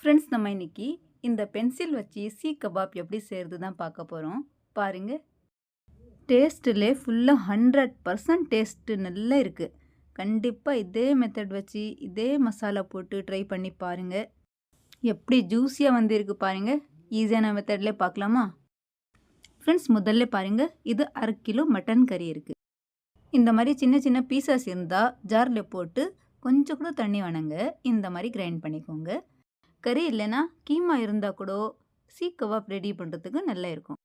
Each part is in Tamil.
ஃப்ரெண்ட்ஸ் நம்ம இன்னைக்கு இந்த பென்சில் வச்சு சீ கபாப் எப்படி செய்கிறது தான் பார்க்க போகிறோம் பாருங்க. டேஸ்ட்டில் ஃபுல்லாக ஹண்ட்ரட் பர்சன்ட் டேஸ்ட்டு நல்லா இருக்குது கண்டிப்பாக இதே மெத்தட் வச்சு இதே மசாலா போட்டு ட்ரை பண்ணி பாருங்கள் எப்படி ஜூஸியாக வந்திருக்கு பாருங்கள் ஈஸியான மெத்தட்லே பார்க்கலாமா? ஃப்ரெண்ட்ஸ் முதல்ல பாருங்கள் இது அரை கிலோ மட்டன் கறி இருக்குது இந்த மாதிரி சின்ன சின்ன பீசஸ் இருந்தால் ஜாரில் போட்டு கொஞ்சம் கூட தண்ணி வணங்க. இந்த மாதிரி கிரைண்ட் பண்ணிக்கோங்க. கறி இல்லைன்னா கீமா இருந்தால் கூட சீக் கவாப் ரெடி பண்ணுறதுக்கு நல்லா இருக்கும்.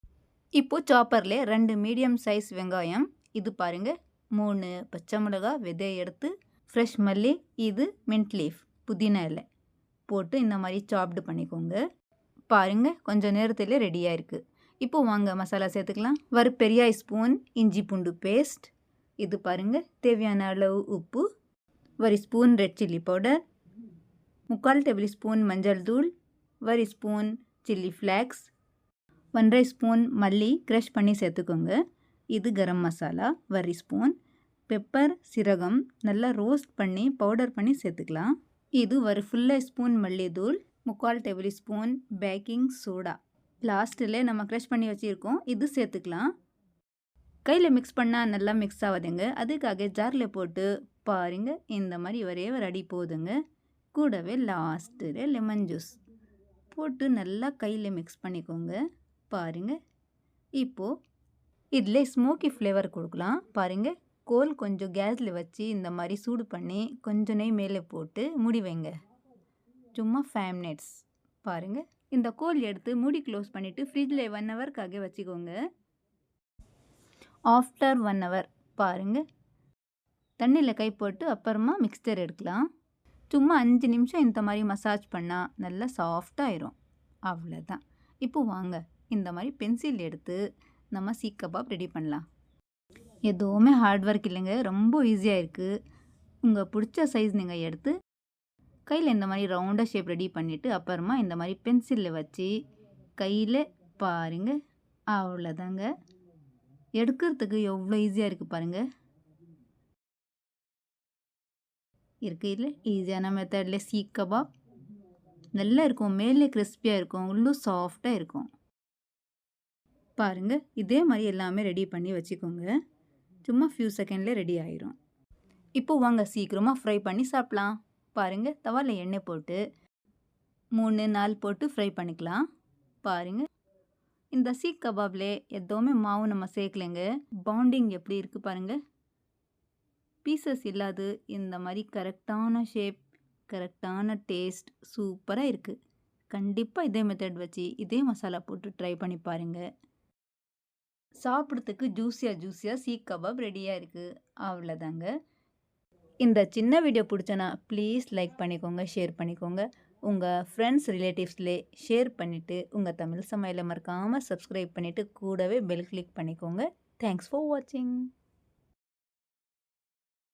இப்போது சாப்பரில் ரெண்டு மீடியம் சைஸ் வெங்காயம். இது பாருங்கள் மூணு பச்சை மிளகா விதையை எடுத்து ஃப்ரெஷ் மல்லி இது மின்ட் லீஃப் புதினா இலை போட்டு இந்த மாதிரி சாப்டு பண்ணிக்கோங்க. பாருங்கள் கொஞ்சம் நேரத்தில் ரெடியாக இருக்குது இப்போது வாங்க மசாலா சேர்த்துக்கலாம். வறு பெரிய ஸ்பூன் இஞ்சி பூண்டு பேஸ்ட். இது பாருங்கள் தேவையான அளவு உப்பு ஒரு ஸ்பூன் ரெட் சில்லி பவுடர். முக்கால் டேபிள் ஸ்பூன் மஞ்சள் தூள் ஒரு ஸ்பூன் சில்லி ஃப்ளாக்ஸ் ஒன்றரை ஸ்பூன் மல்லி க்ரஷ் பண்ணி சேர்த்துக்கோங்க. இது கரம் மசாலா ஒரு ஸ்பூன் பெப்பர் சீரகம் நல்லா ரோஸ்ட் பண்ணி பவுடர் பண்ணி சேர்த்துக்கலாம். இது ஒரு ஃபுல்லாக ஸ்பூன் மல்லித்தூள் முக்கால் டேபிள் ஸ்பூன் பேக்கிங் சோடா. லாஸ்ட்டில் நம்ம க்ரஷ் பண்ணி வச்சுருக்கோம் இது சேர்த்துக்கலாம். கையில் மிக்ஸ் பண்ணால் நல்லா மிக்ஸ் ஆகுதுங்க. அதுக்காக ஜாரில் போட்டு பாருங்க இந்த மாதிரி ஒரே ஒரு அடி போதுங்க. கூடவே லாஸ்ட்டில் லெமன் ஜூஸ் போட்டு நல்லா கையில் மிக்ஸ் பண்ணிக்கோங்க. பாருங்கள் இப்போது இதில் ஸ்மோக்கி ஃப்ளேவர் கொடுக்கலாம். பாருங்கள் கோல் கொஞ்சம் கேஸில் வச்சு இந்த மாதிரி சூடு பண்ணி கொஞ்சம் நெய் மேலே போட்டு முடி வைங்க. சும்மா ஃபைவ் மினிட்ஸ் பாருங்கள் இந்த கோல் எடுத்து மூடி க்ளோஸ் பண்ணிவிட்டு ஃப்ரிட்ஜில் ஒன் ஹவர்க்காக வச்சுக்கோங்க. ஆஃப்டர் ஒன் ஹவர் பாருங்கள் தண்ணியில் கை போட்டு அப்புறமா மிக்சர் எடுக்கலாம். சும்மா அஞ்சு நிமிஷம் இந்த மாதிரி மசாஜ் பண்ணால் நல்லா சாஃப்டாயிரும் அவ்வளோதான் இப்போ வாங்க இந்த மாதிரி பென்சில் எடுத்து நம்ம சீக் கபாப் ரெடி பண்ணலாம். எதுவுமே ஹார்ட் ஒர்க் இல்லைங்க ரொம்ப ஈஸியாக இருக்குது உங்கள் பிடிச்ச சைஸ் நீங்கள் எடுத்து கையில் இந்த மாதிரி ரவுண்டாக ஷேப் ரெடி பண்ணிவிட்டு அப்புறமா இந்த மாதிரி பென்சிலில் வச்சு கையில் பாருங்க. அவ்வளோதாங்க எடுக்கிறதுக்கு எவ்வளோ ஈஸியாக இருக்குது பாருங்கள் இருக்குது இல்லை ஈஸியான மெத்தடில் சீக் கபாப் நல்லா இருக்கும். மேலே கிறிஸ்பியாக இருக்கும். உள்ளும் சாஃப்டாக இருக்கும். பாருங்கள் இதே மாதிரி எல்லாமே ரெடி பண்ணி வச்சுக்கோங்க. சும்மா ஃபியூ செகண்டில் ரெடி ஆயிரும். இப்போ வாங்க. சீக்கிரமாக ஃப்ரை பண்ணி சாப்பிட்லாம். பாருங்கள் தவாவில் எண்ணெய் போட்டு மூணு நாள் போட்டு ஃப்ரை பண்ணிக்கலாம். பாருங்கள் இந்த சீக் கபாப்லே எதுவுமே மாவு நம்ம சேர்க்கலைங்க. பவுண்டிங் எப்படி இருக்குது பாருங்கள் பீசஸ் இல்லாது இந்த மாதிரி கரெக்டான ஷேப் கரெக்டான டேஸ்ட் சூப்பராக இருக்குது கண்டிப்பாக இதே மெத்தட் வச்சு இதே மசாலா போட்டு ட்ரை பண்ணி பாருங்கள் சாப்பிட்றதுக்கு ஜூஸியாக ஜூஸியாக சீக் கபாப் ரெடியாக இருக்குது அவ்வளோதாங்க இந்த சின்ன வீடியோ பிடிச்சனா ப்ளீஸ் லைக் பண்ணிக்கோங்க ஷேர் பண்ணிக்கோங்க. உங்கள் ஃப்ரெண்ட்ஸ் ரிலேட்டிவ்ஸ்லே ஷேர் பண்ணிவிட்டு உங்கள் தமிழ் சமையலை மறக்காமல் சப்ஸ்கிரைப் பண்ணிவிட்டு கூடவே பெல் கிளிக் பண்ணிக்கோங்க. தேங்க்ஸ் ஃபார் வாட்சிங்